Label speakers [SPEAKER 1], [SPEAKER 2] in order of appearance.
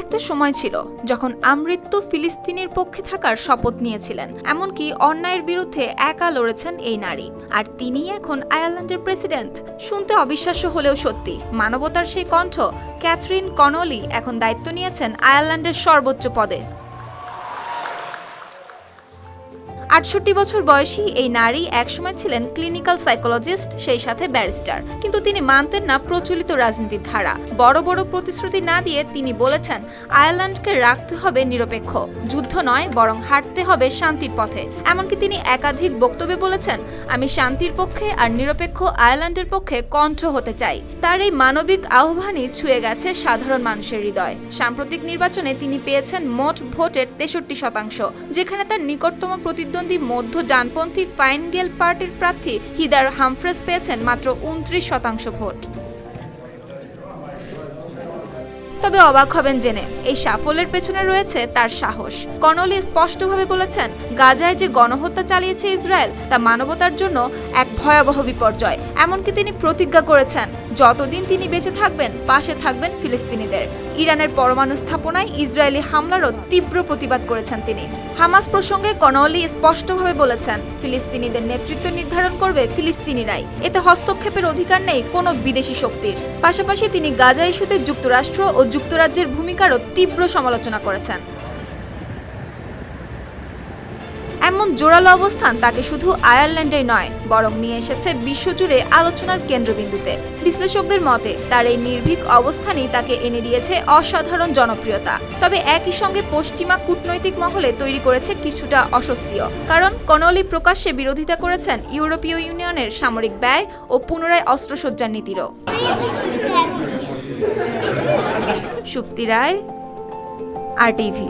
[SPEAKER 1] একটা সময় ছিল যখন আমৃত্যু ফিলিস্তিনের পক্ষে থাকার শপথ নিয়েছিলেন, এমনকি অন্যায়ের বিরুদ্ধে একা লড়েছেন এই নারী। আর তিনি এখন আয়ারল্যান্ডের প্রেসিডেন্ট। শুনতে অবিশ্বাস্য হলেও সত্যি, মানবতার সেই কণ্ঠ ক্যাথরিন কনলি এখন দায়িত্ব নিয়েছেন আয়ারল্যান্ডের সর্বোচ্চ পদে। আটষট্টি বছর বয়সী এই নারী একসময় ছিলেন ক্লিনিক্যাল সাইকোলজিস্ট সেই সাথে ব্যারিস্টার কিন্তু তিনি মানতেন না প্রচলিত রাজনীতির ধারা। বড় বড় প্রতিশ্রুতি না দিয়ে তিনি বলেছেন, আয়ারল্যান্ডকে রাখতে হবে নিরপেক্ষ। যুদ্ধ নয়, বরং হাঁটতে হবে শান্তির পথে। এমনকি তিনি একাধিক বক্তব্যে বলেছেন, আমি শান্তির পক্ষে আর নিরপেক্ষ আয়ারল্যান্ডের পক্ষে কণ্ঠ হতে চাই। তার এই মানবিক আহ্বানই ছুঁয়ে গেছে সাধারণ মানুষের হৃদয়। সাম্প্রতিক নির্বাচনে তিনি পেয়েছেন মোট ভোটের তেষট্টি শতাংশ, যেখানে তার নিকটতম প্রতিদ্বন্দ্বী মধ্য ডানপন্থী ফাইন গেল পার্টির প্রার্থী হিদার হামফ্রেস পেয়েছেন মাত্র উনত্রিশ শতাংশ ভোট। তবে অবাক হবেন জেনে, এই সাফল্যের পেছনে রয়েছে তার সাহস। কনলি স্পষ্টভাবে বলেছেন, গাজায় যে গণহত্যা চালিয়েছে ইসরায়েল, তা মানবতার জন্য এক ভয়াবহ বিপর্যয়। এমনকি তিনি প্রতিজ্ঞা করেছেন যতদিন তিনি বেঁচে থাকবেন, পাশে থাকবেন ফিলিস্তিনিদের। ইরানের পরমাণু স্থাপনায় ইসরায়েলি হামলারও তীব্র প্রতিবাদ করেছেন তিনি। হামাস প্রসঙ্গে কনলি স্পষ্টভাবে বলেছেন, ফিলিস্তিনিদের নেতৃত্ব নির্ধারণ করবে ফিলিস্তিনিরাই। এতে হস্তক্ষেপের অধিকার নেই কোনো বিদেশি শক্তির। পাশাপাশি তিনি গাজা ইস্যুতে যুক্তরাষ্ট্র ও যুক্তরাজ্যের ভূমিকারও তীব্র সমালোচনা করেছেন। এমন জোরালো অবস্থান তাকে শুধু আয়ারল্যান্ডেই নয় বরং নিয়ে এসেছে বিশ্বজুড়ে আলোচনার কেন্দ্রবিন্দুতে। বিশ্লেষকদের মতে তার এই নির্ভীক অবস্থানই তাকে এনে দিয়েছে অসাধারণ জনপ্রিয়তা। তবে একই সঙ্গে পশ্চিমা কূটনৈতিক মহলে তৈরি করেছে কিছুটা অস্বস্তিও। কারণ কনলি প্রকাশ্যে বিরোধিতা করেছেন ইউরোপীয় ইউনিয়নের সামরিক ব্যয় ও পুনরায় অস্ত্রসজ্জার নীতিরও। শুক্তি রায় আর টিভি।